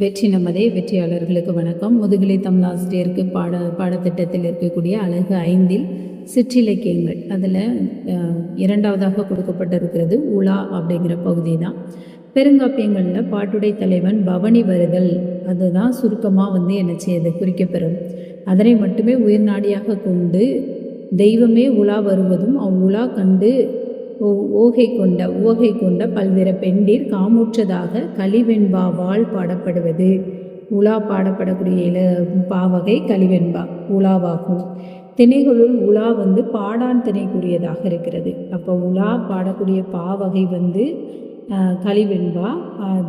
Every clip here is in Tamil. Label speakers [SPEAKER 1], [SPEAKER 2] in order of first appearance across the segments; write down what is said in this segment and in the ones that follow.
[SPEAKER 1] வெற்றி நமதே வெற்றியாளர்களுக்கு வணக்கம். முதுகலை தமிழாசிரியருக்கு பாட பாடத்திட்டத்தில் இருக்கக்கூடிய அழகு ஐந்தில் சிற்றிலக்கியங்கள். அதில் இரண்டாவதாக கொடுக்கப்பட்டிருக்கிறது உலா அப்படிங்கிற பகுதி தான். பெருங்காப்பியங்களில் பாட்டுடை தலைவன் பவனி வருதல் அதுதான் சுருக்கமாக வந்து என்ன செய்யுது குறிக்கப்பெறும். அதனை மட்டுமே உயிர்நாடியாக கொண்டு தெய்வமே உலா வருவதும் அவ்வுலா கண்டு ஓகை கொண்ட ஓகை கொண்ட பல்வேறு பெண்டீர் காமுற்றதாக கலிவெண்பாவால் பாடப்படுவது. உலா பாடப்படக்கூடிய இல பாவகை கலிவெண்பா உலாவாகும். திணைகளுள் உலா வந்து பாடான் திணைக்குரியதாக இருக்கிறது. அப்போ உலா பாடக்கூடிய பாவகை வந்து கலிவெண்பா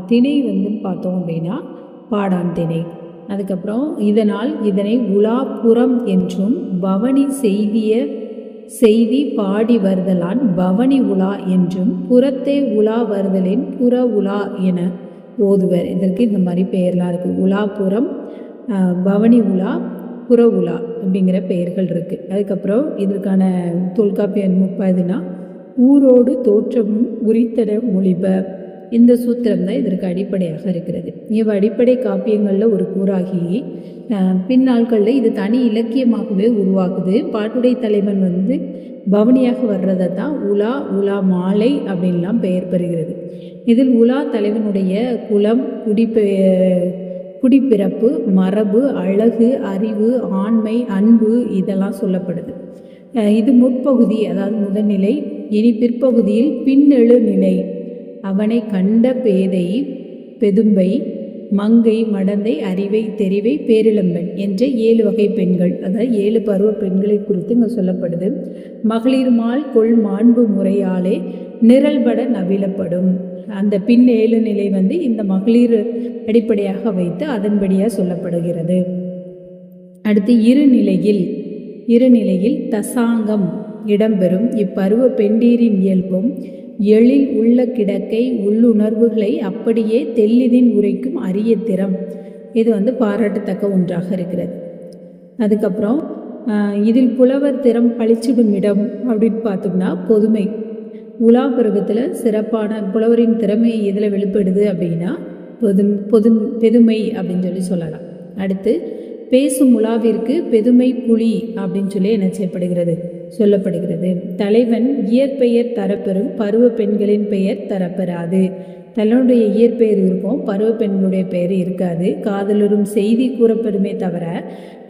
[SPEAKER 1] திணை வந்து பார்த்தோம் அப்படின்னா பாடான் திணை. அதுக்கப்புறம் இதனால் இதனை உலாப்புறம் என்றும் பவனி செய்திய செய்தி பாடி வருதலான் பவனி உலா என்றும் புறத்தே உலா வருதலின் புற உலா என ஓதுவர். இதற்கு இந்த மாதிரி பெயர்லாம் இருக்குது உலாபுரம் பவனி உலா புற உலா அப்படிங்கிற பெயர்கள் இருக்குது அதுக்கப்புறம் இதற்கான தொல்காப்பியன் முப்பதுனா ஊரோடு தோற்றமும் உரித்தட மொழிப இந்த சூத்திரம் தான் இதற்கு அடிப்படையாக இருக்கிறது. இவ் அடிப்படை காப்பியங்களில் ஒரு கூறாகி பின்னாட்களில் இது தனி இலக்கியமாகவே உருவாக்குது பாட்டுடை தலைவன் வந்து பவனியாக வர்றதை தான் உலா உலா மாலை அப்படின்லாம் பெயர் பெறுகிறது. இதில் உலா தலைவனுடைய குலம் குடிப்பெ குடிப்பிறப்பு மரபு அழகு அறிவு ஆண்மை அன்பு இதெல்லாம் சொல்லப்படுது. இது முற்பகுதி அதாவது முதல்நிலை இனி பிற்பகுதியில் பின்னெழு நிலை. அவனை கண்ட பேதை பெதும்பை மங்கை மடந்தை அறிவை தெரிவை பேரிளம்பெண் என்ற ஏழு வகை பெண்கள். அதாவது ஏழு பருவ பெண்களை குறித்து இங்கே சொல்லப்படுது. மகளிர்மால் கொள் மாண்பு முறையாலே நிரல்பட நவிலப்படும். அந்த பின் ஏழு நிலை வந்து இந்த மகளிர் அடிப்படையாக வைத்து அதன்படியாக சொல்லப்படுகிறது. அடுத்து இருநிலையில் இருநிலையில் தசாங்கம் இடம்பெறும். இப்பருவ பெண்டீரின் இயல்பும் எழில் உள்ள கிடக்கை உள்ளுணர்வுகளை அப்படியே தெல்லிதின் உரைக்கும் அரிய திறம். இது வந்து பாராட்டத்தக்க ஒன்றாக இருக்கிறது. அதுக்கப்புறம் இதில் புலவர் திறம் பழிச்சிடும் இடம் அப்படின்னு பார்த்தோம்னா பொதுமை. உலா பருவத்தில் சிறப்பான புலவரின் திறமை எதில் வெளிப்படுது அப்படின்னா பொது பொது பெதுமை அப்படின்னு சொல்லி சொல்லலாம். அடுத்து பேசும் உலாவிற்கு பெதுமை புலி அப்படின்னு சொல்லி என்ன செய்யப்படுகிறது? சொல்லப்படுகிறது. தலைவன் இயற்பெயர் தரப்பெறும் பருவ பெண்களின் பெயர் தரப்பெறாது. தலைவனுடைய இயற்பெயர் இருக்கும் பருவ பெண்களுடைய பெயர் இருக்காது. காதலுறும் செய்தி கூறப்படுமே தவிர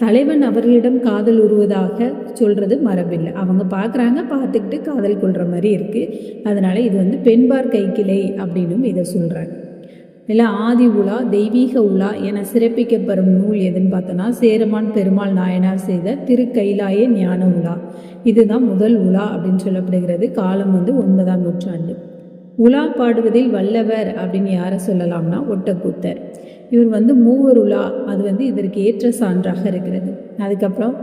[SPEAKER 1] தலைவன் அவர்களிடம் காதல் உருவதாக சொல்கிறது மரபில்லை. அவங்க பார்க்குறாங்க பார்த்துக்கிட்டு காதல் கொள்கிற மாதிரி இருக்குது அதனால் இது வந்து பெண்பார் கைக்கிளை அப்படின்னும் இதை சொல்கிறாங்க இல்லை ஆதி உலா தெய்வீக உலா என சிறப்பிக்கப்படும் நூல் எதுன்னு பார்த்தோன்னா சேரமான் பெருமாள் நாயனார் செய்த திருக்கைலாய ஞான உலா. இதுதான் முதல் உலா அப்படின்னு சொல்லப்படுகிறது. காலம் வந்து ஒன்பதாம் நூற்றாண்டு. உலா பாடுவதில் வல்லவர் அப்படின்னு யாரை சொல்லலாம்னா ஒட்டக்கூத்தர். இவர் வந்து மூவர் உலா. அது வந்து இதற்கு ஏற்ற சான்றாக இருக்கிறது. அதுக்கப்புறம்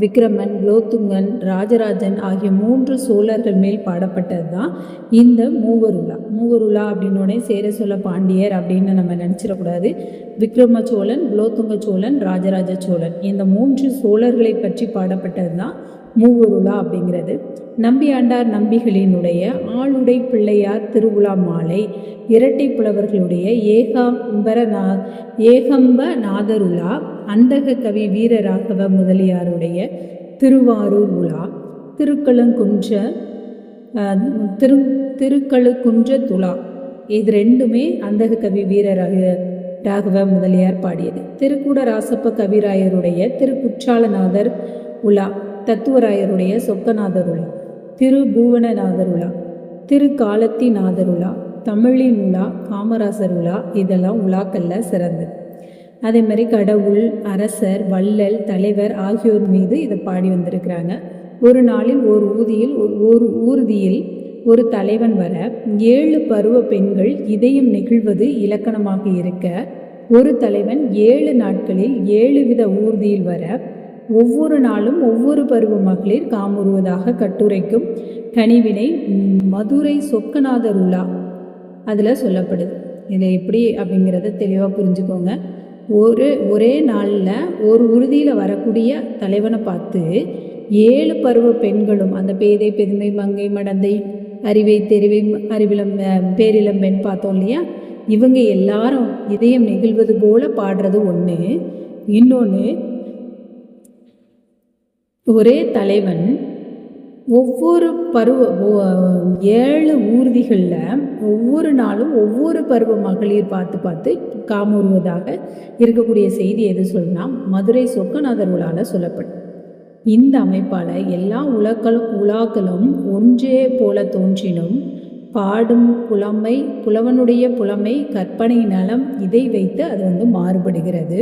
[SPEAKER 1] விக்ரமன் குலோத்துங்கன் ராஜராஜன் ஆகிய மூன்று சோழர்கள் மேல் பாடப்பட்டது தான் இந்த மூவருலா மூவருலா அப்படின்னோடனே சேர சோழ பாண்டியர் அப்படின்னு நம்ம நினச்சிடக்கூடாது. விக்ரம சோழன் குலோத்துங்க சோழன் ராஜராஜ சோழன். இந்த மூன்று சோழர்களை பற்றி பாடப்பட்டது தான் மூவருலா அப்படிங்கிறது. நம்பியாண்டார் நம்பிகளினுடைய ஆளுடை பிள்ளையார் திருவிழா மாலை இரட்டை புலவர்களுடைய ஏகாம்பரநா ஏகம்ப நாதருலா அந்தக கவி வீரராகவ முதலியாருடைய திருவாரூர் உலா திருக்களங்குன்ற திரு திருக்களுக்குன்ற துலா. இது ரெண்டுமே அந்தக கவி வீரராக ராகவ முதலியார் பாடியது. திருக்கூட ராசப்ப கவிராயருடைய திருக்குற்றாலநாதர் உலா. தத்துவராயருடைய சொக்கநாதருளா? திரு பூவனநாதருளா? திரு காலத்தி நாதருளா தமிழின் உலா காமராசர் உலா இதெல்லாம் உலாக்கல்ல சிறந்தது. அதே மாதிரி கடவுள் அரசர் வள்ளல் தலைவர் ஆகியோர் மீது இதை பாடி வந்திருக்கிறாங்க. ஒரு நாளில் ஒரு ஊதியில் ஒரு- ஒரு ஊர்தியில் ஒரு தலைவன் வர ஏழு பருவ பெண்கள் இதயம் நெகிழ்வது இலக்கணமாக இருக்க ஒரு தலைவன் ஏழு நாட்களில் ஏழு வித ஊர்தியில் வர ஒவ்வொரு நாளும் ஒவ்வொரு பருவ மகளிர் காமுறுவதாக கட்டுரைக்கும் கனிவினை மதுரை சொக்கநாதர் உலா. அதில் சொல்லப்படுது. இதை எப்படி அப்படிங்கிறத தெளிவாக புரிஞ்சுக்கோங்க. ஒரு ஒரே நாளில் ஒரு உறுதியில் வரக்கூடிய தலைவனை பார்த்து ஏழு பருவ பெண்களும் அந்த பேதை பெருமை மங்கை மடந்தை அறிவை தெரிவை அறிவிலம் அஹ், பேரிளம்பெண் பார்த்தோம் இல்லையா? இவங்க எல்லாரும் இதயம் நெகிழ்வது போல பாடுறது ஒன்று இன்னொன்று ஒரே தலைவன். ஒவ்வொரு பருவ ஏழு ஊர்திகளில் ஒவ்வொரு நாளும் ஒவ்வொரு பருவ மகளிர் பார்த்து பார்த்து காமுறுவதாக இருக்கக்கூடிய செய்தி எது சொல்லுனா மதுரை சொக்கநாதர் உலால சொல்லப்படும். இந்த அமைப்பால் எல்லா உலக்களும் உலாக்களும் ஒன்றே போல தோன்றினும் பாடும் புலமை புலவனுடைய புலமை கற்பனை நலம் இதை வைத்து அது வந்து மாறுபடுகிறது.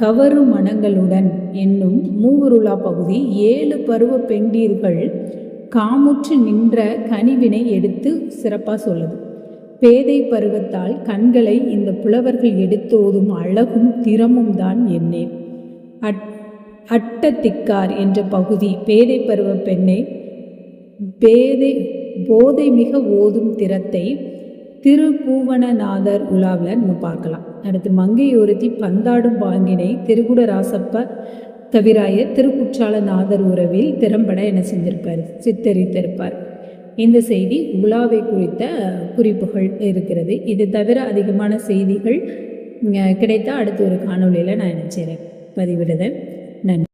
[SPEAKER 1] கவரு மனங்களுடன் என்னும் மூவருலா பகுதி ஏழு பருவ பெண்டீர்கள் காமுற்று நின்ற கனிவினை எடுத்து சிறப்பாக சொல்லுது. பேதை பருவத்தால் கண்களை இந்த புலவர்கள் எடுத்தோதும் அழகும் திறமும் தான் என்னேன் அட் அட்டத்திக்கார் என்ற பகுதி பேதை பருவ பெண்ணை பேதை போதை மிக ஓதும் திறத்தை திருபூவனநாதர் உலாவில் நம்ம பார்க்கலாம். அடுத்து மங்கை ஒருத்தி பந்தாடும் பாங்கினை திருகுட ராசப்ப கவிராயர் திருக்குற்றால நாதர் உறவில் திறம்பட என செஞ்சிருப்பார்? சித்தரித்திருப்பார். இந்த செய்தி உலாவை குறித்த குறிப்புகள் இருக்கிறது. இது தவிர அதிகமான செய்திகள் கிடைத்தால் அடுத்து அடுத்த ஒரு காணொளியில் நான் நினச்சிறேன் பதிவிடுதேன் நன்றி.